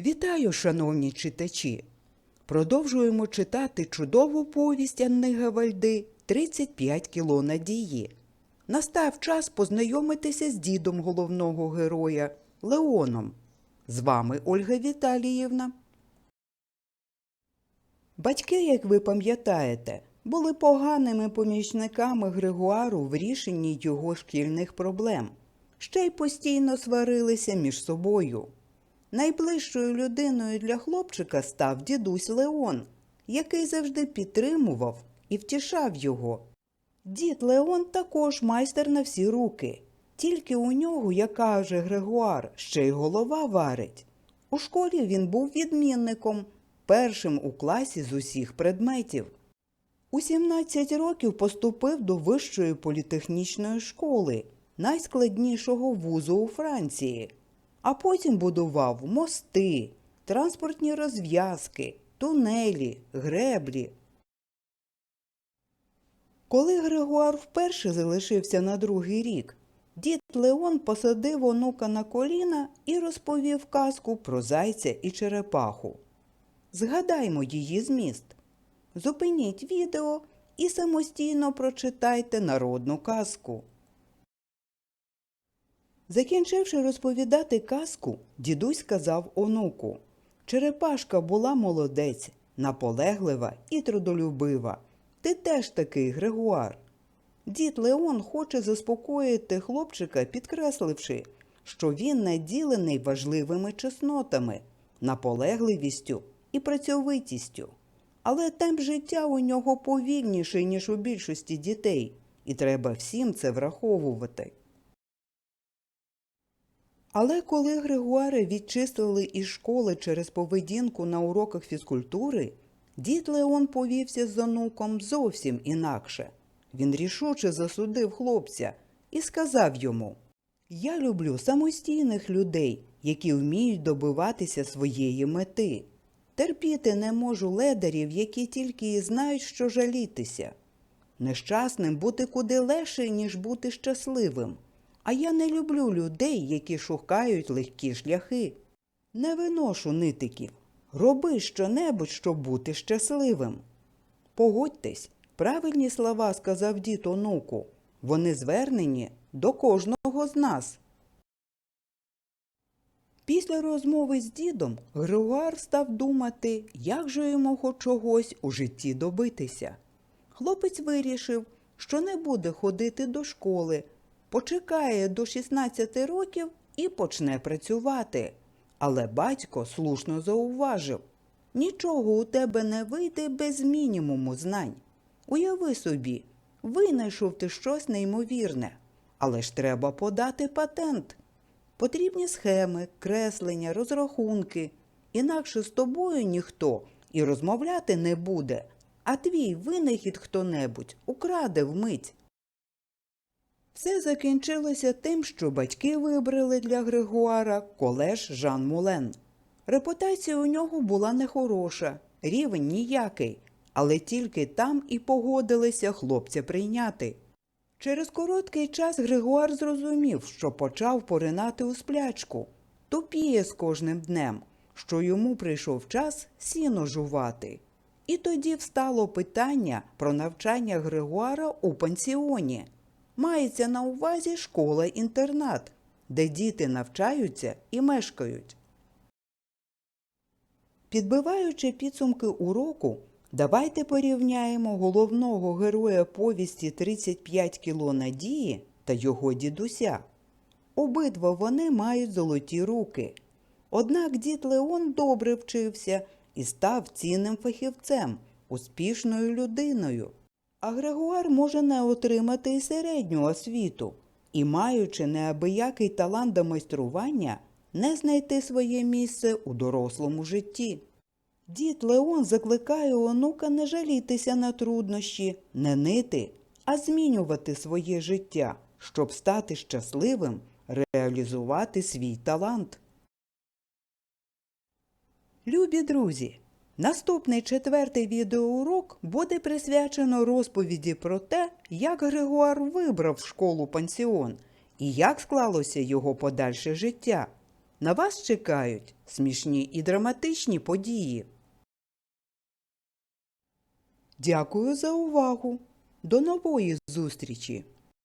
Вітаю, шановні читачі! Продовжуємо читати чудову повість Анни Гавальди «35 кіло надії. Настав час познайомитися з дідом головного героя Леоном. З вами Ольга Віталіївна. Батьки, як ви пам'ятаєте, були поганими помічниками Григуару в рішенні його шкільних проблем. Ще й постійно сварилися між собою. Найближчою людиною для хлопчика став дідусь Леон, який завжди підтримував і втішав його. Дід Леон також майстер на всі руки, тільки у нього, як каже Григуар, ще й голова варить. У школі він був відмінником, першим у класі з усіх предметів. У 17 років поступив до Вищої політехнічної школи, найскладнішого вузу у Франції, а потім будував мости, транспортні розв'язки, тунелі, греблі. Коли Григуар вперше залишився на другий рік, дід Леон посадив онука на коліна і розповів казку про зайця і черепаху. Згадаймо її зміст. Зупиніть відео і самостійно прочитайте народну казку. Закінчивши розповідати казку, дідусь сказав онуку Черепашка була молодець, наполеглива і трудолюбива. Ти теж такий, Григуар. Дід Леон хоче заспокоїти хлопчика, підкресливши, що він наділений важливими чеснотами, наполегливістю і працьовитістю. Але темп життя у нього повільніший, ніж у більшості дітей, і треба всім це враховувати. Але коли Григуари відчислили із школи через поведінку на уроках фізкультури, дід Леон повівся з онуком зовсім інакше. Він рішуче засудив хлопця і сказав йому Я люблю самостійних людей, які вміють добиватися своєї мети. Терпіти не можу ледарів, які тільки і знають, що жалітися. Нещасним бути куди легше, ніж бути щасливим. А я не люблю людей, які шукають легкі шляхи. Не виношу нитиків. Роби щонебудь, щоб бути щасливим. Погодьтесь, правильні слова сказав дід онуку. Вони звернені до кожного з нас. Після розмови з дідом Григуар став думати, як же йому хоч чогось у житті добитися. Хлопець вирішив, що не буде ходити до школи, почекає до 16 років і почне працювати. Але батько слушно зауважив нічого у тебе не вийде без мінімуму знань. Уяви собі, винайшов ти щось неймовірне, але ж треба подати патент. Потрібні схеми, креслення, розрахунки. Інакше з тобою ніхто і розмовляти не буде, а твій винахід хто-небудь украде вмить. Все закінчилося тим, що батьки вибрали для Григуара колеж Жан Мулен. Репутація у нього була нехороша, рівень ніякий, але тільки там і погодилися хлопця прийняти. Через короткий час Григуар зрозумів, що почав поринати у сплячку, тупіє з кожним днем, що йому прийшов час сіно жувати. І тоді встало питання про навчання Григуара у пансіоні. Мається на увазі школа-інтернат, де діти навчаються і мешкають. Підбиваючи підсумки уроку, давайте порівняємо головного героя повісті «35 кіло надії та його дідуся. Обидва вони мають золоті руки. Однак дід Леон добре вчився і став цінним фахівцем, успішною людиною. А Грегуар може не отримати і середню освіту і, маючи неабиякий талант до майстрування, не знайти своє місце у дорослому житті. Дід Леон закликає онука не жалітися на труднощі, не нити, а змінювати своє життя, щоб стати щасливим, реалізувати свій талант. Любі друзі! Наступний четвертий відеоурок буде присвячено розповіді про те, як Григуар вибрав школу пансіон і як склалося його подальше життя. На вас чекають смішні і драматичні події. Дякую за увагу. До нової зустрічі!